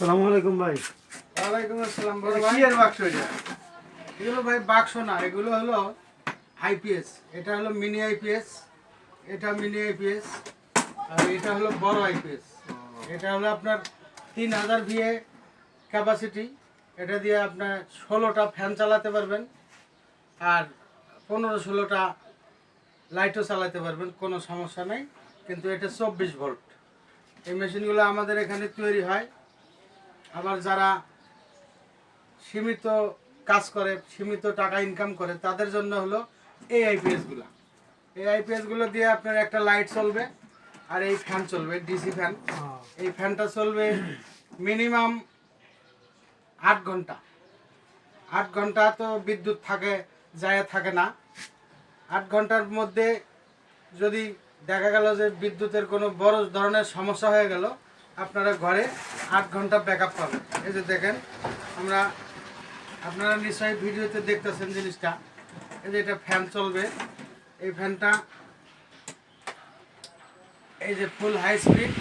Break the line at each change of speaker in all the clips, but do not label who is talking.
সালামু আলাইকুম ভাই।
ওয়ালাইকুম আসসালাম বড় ভাই।
এর বাক্স এটা?
এগুলো ভাই বাক্স না এগুলো হলো আইপিএস এটা হলো মিনি আইপিএস এটা মিনি আইপিএস আর এটা হলো বড় আইপিএস এটা হলো আপনার তিন হাজার ভিএ ক্যাপাসিটি এটা দিয়ে আপনার ষোলোটা ফ্যান চালাতে পারবেন আর পনেরো ষোলোটা লাইটও চালাতে পারবেন কোনো সমস্যা নেই। কিন্তু এটা চব্বিশ ভোল্ট এই মেশিনগুলো আমাদের এখানে তৈরি হয়। আবার যারা সীমিত কাজ করে সীমিত টাকা ইনকাম করে তাদের জন্য হলো এই আইপিএসগুলা। এই আইপিএসগুলো দিয়ে আপনার একটা লাইট চলবে আর এই ফ্যান চলবে ডিসি ফ্যান এই ফ্যানটা চলবে মিনিমাম আট ঘণ্টা। আট ঘণ্টা তো বিদ্যুৎ থাকে যায় থাকে না। আট ঘণ্টার মধ্যে যদি দেখা গেল যে বিদ্যুতের কোনো বড় ধরনের সমস্যা হয়ে গেল আপনারা ঘরে আট ঘণ্টা ব্যাকআপ পাবেন। এই যে দেখেন, আমরা আপনারা নিশ্চয়ই ভিডিওতে দেখতেছেন জিনিসটা। এই যে এটা ফ্যান চলবে। এই ফ্যানটা এই যে ফুল হাই স্পিড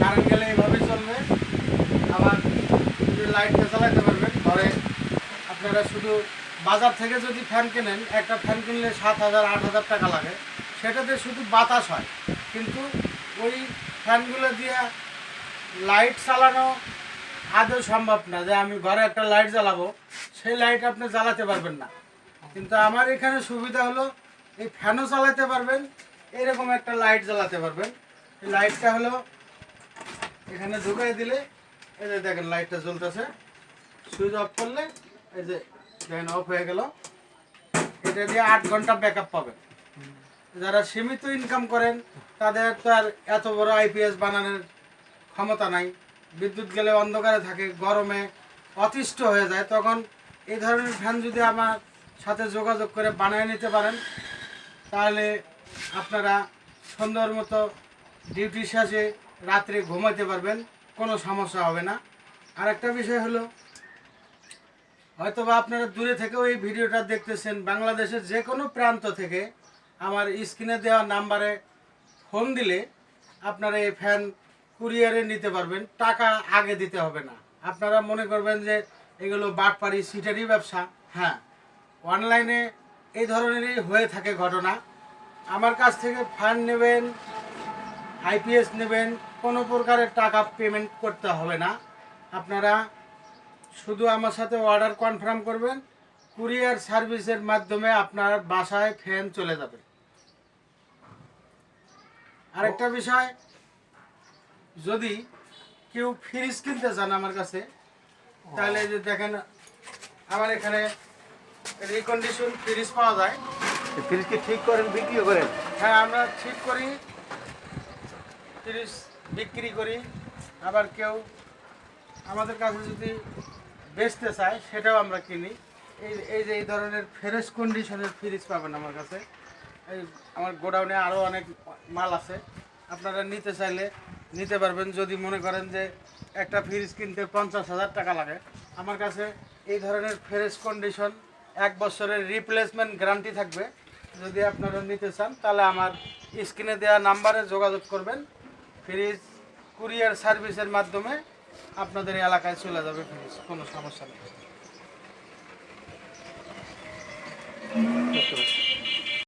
কারেন্ট গেলে এইভাবে চলবে। আবার যদি লাইটটা চালাতে পারবেন, ঘরে আপনারা শুধু বাজার থেকে যদি ফ্যান কেনেন, একটা ফ্যান কিনলে সাত হাজার, আট হাজার টাকা লাগে। সেটাতে শুধু বাতাস হয়। কিন্তু ওই ফ্যানগুলো দিয়ে লাইট চালানো আদৌ সম্ভব না যে আমি ঘরে একটা লাইট জ্বালাবো। সেই লাইট আপনি জ্বালাতে পারবেন না। কিন্তু আমার এখানে সুবিধা হলো, এই ফ্যানও চালাতে পারবেন, এরকম একটা লাইট জ্বালাতে পারবেন। এই লাইটটা হলো, এখানে ঢুকিয়ে দিলে, এই যে দেখেন লাইটটা জ্বলতেছে। সুইচ অফ করলে, এই যে দেখেন অফ হয়ে গেল। এটা দিয়ে আট ঘণ্টা ব্যাকআপ পাবেন। যারা সীমিত ইনকাম করেন, তাদের তো আর এত বড় আইপিএস বানানোর ক্ষমতা নাই। বিদ্যুৎ গেলে অন্ধকারে থাকে, গরমে অতিষ্ঠ হয়ে যায়। তখন এই ধরনের ফ্যান যদি আমার সাথে যোগাযোগ করে বানিয়ে নিতে পারেন, তাহলে আপনারা সুন্দর মতো ডিউটি শেষে রাত্রে ঘুমাতে পারবেন, কোনো সমস্যা হবে না। আর একটা বিষয় হলো, হয়তোবা আপনারা দূরে থেকেও এই ভিডিওটা দেখতেছেন, বাংলাদেশের যে কোনো প্রান্ত থেকে আমার স্ক্রিনে দেওয়া নাম্বারে ফোন দিলে আপনারা এই ফ্যান কুরিয়ারে নিতে পারবেন, টাকা আগে দিতে হবে না। আপনারা মনে করবেন যে এগুলো বাটপাড়ি সিটারি ব্যবসা হ্যাঁ। অনলাইনে এই ধরনেরই হয়ে থাকে ঘটনা। আমার কাছ থেকে ফান্ড নেবেন, আইপিএস নেবেন, কোনো প্রকারের টাকা পেমেন্ট করতে হবে না। আপনারা শুধু আমার সাথে অর্ডার কনফার্ম করবেন, কুরিয়ার সার্ভিসের মাধ্যমে আপনার বাসায় ফ্যান চলে যাবে। আরেকটা বিষয় যদি কেউ ফ্রিজ কিনতে চান আমার কাছে তাহলে যে দেখেন আমার এখানে রিকন্ডিশন ফ্রিজ পাওয়া যায়।
ফ্রিজ কি ঠিক করেন বিক্রিও করেন?
হ্যাঁ আমরা ঠিক করি ফ্রিজ বিক্রি করি। আবার কেউ আমাদের কাছে যদি বেচতে চায় সেটাও আমরা কিনি। এই এই যে এই ধরনের ফ্রেশ কন্ডিশনের ফ্রিজ পাবেন আমার কাছে। এই আমার গোডাউনে আরও অনেক মাল আছে। আপনারা নিতে চাইলে নিতে পারবেন। যদি মনে করেন যে একটা ফ্রিজ কিনতে পঞ্চাশ হাজার টাকা লাগে, আমার কাছে এই ধরনের ফ্রেশ কন্ডিশন এক বছরের রিপ্লেসমেন্ট গ্যারান্টি থাকবে। যদি আপনারা নিতে চান, তাহলে আমার স্ক্রিনে দেওয়া নাম্বারে যোগাযোগ করবেন। ফ্রিজ কুরিয়ার সার্ভিসের মাধ্যমে আপনাদের এলাকায় চলে যাবে ফ্রিজ কোনো সমস্যা নেই।